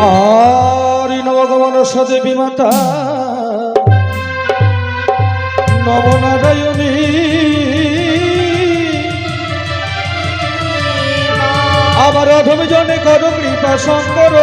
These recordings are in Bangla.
আর নবগমন সদেবী মাতা নবনারায়ণী। আমার অধমজনে কর কৃপা শঙ্কর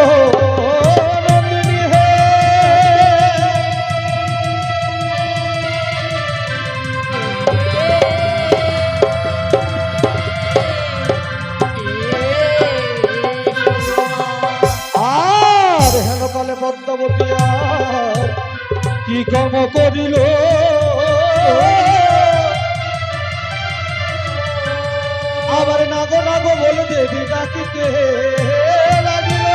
নাগো নাগো বলে দেবী ডাকিতে। লাগিল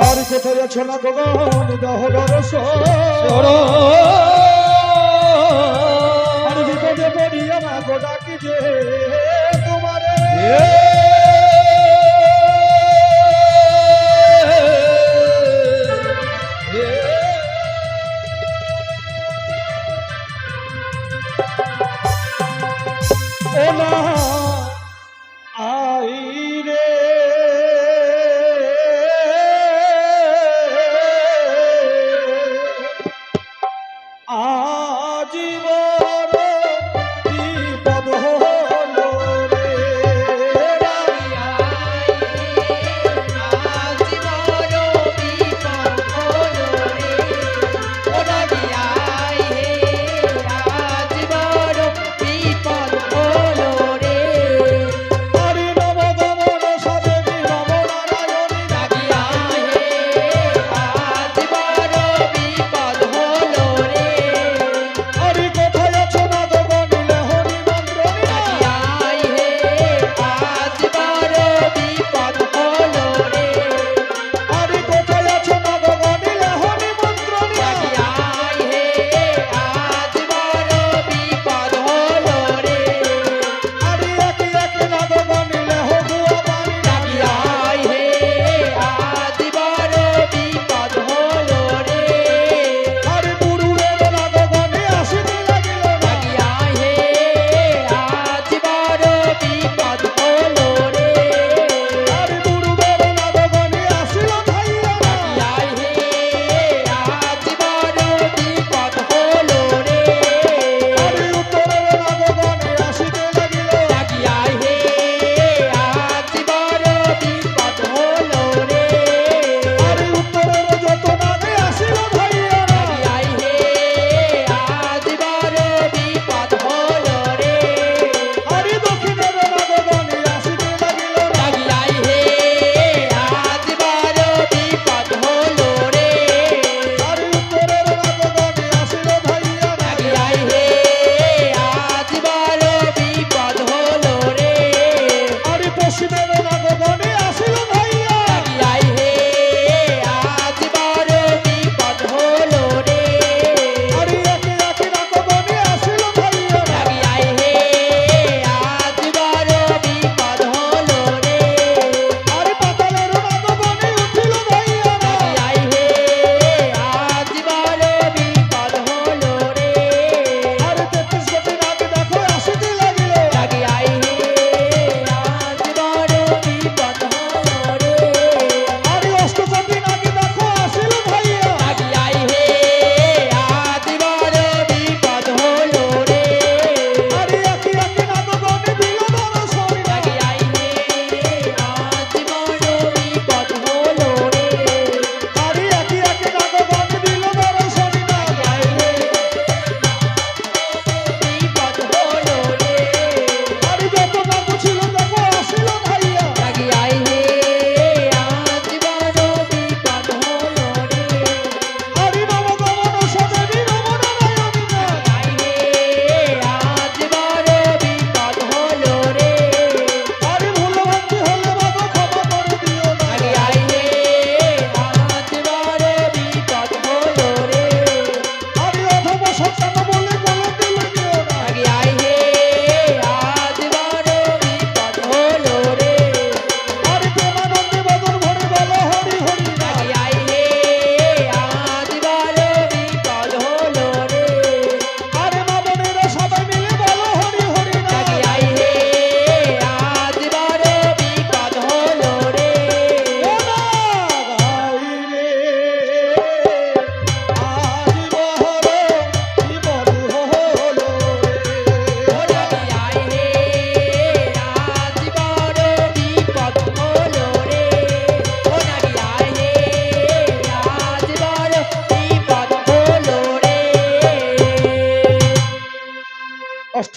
আর কোথায় আছো না গগন দেহ দরস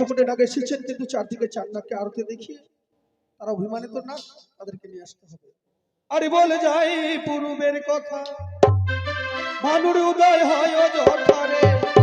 যখন এনাকে এসেছেন, কিন্তু চারদিকে চান্নাকে আরতে দেখিয়ে তারা অভিমানিত না, তাদেরকে নিয়ে আসতে হবে। আরে বলে যাই পূর্বের কথা মানুষ উদয় হয়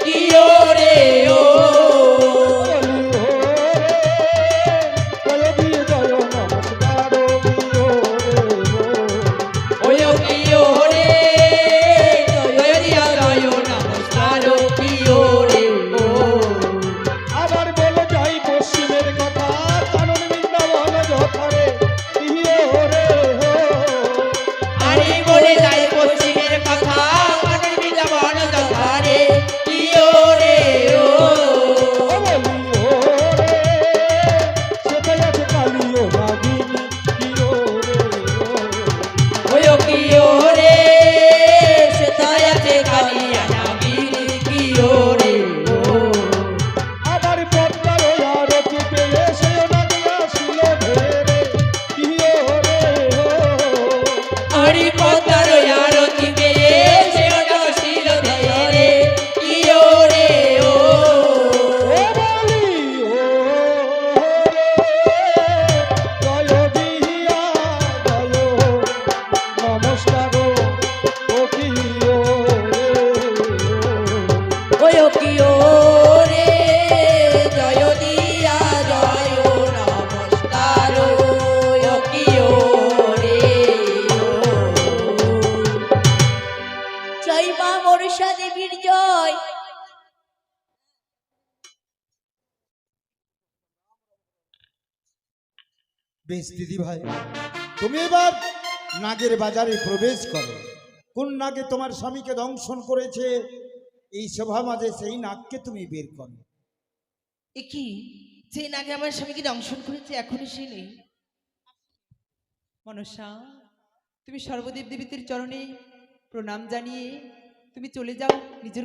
বেশ দিদি ভাই, তুমি এবার নাগের বাজারে প্রবেশ করো। কোন নাগে তোমার স্বামীকে দংশন করেছে? এই সভা মাঝে সেই নাগকে তুমি বের করো। কি যে নাগে আমার স্বামীকে দংশন করেছে, এখনই সে নেই। মনসা, তুমি সর্বদেব দেবীদের চরণে প্রণাম জানিয়ে তুমি চলে যাও, নিজের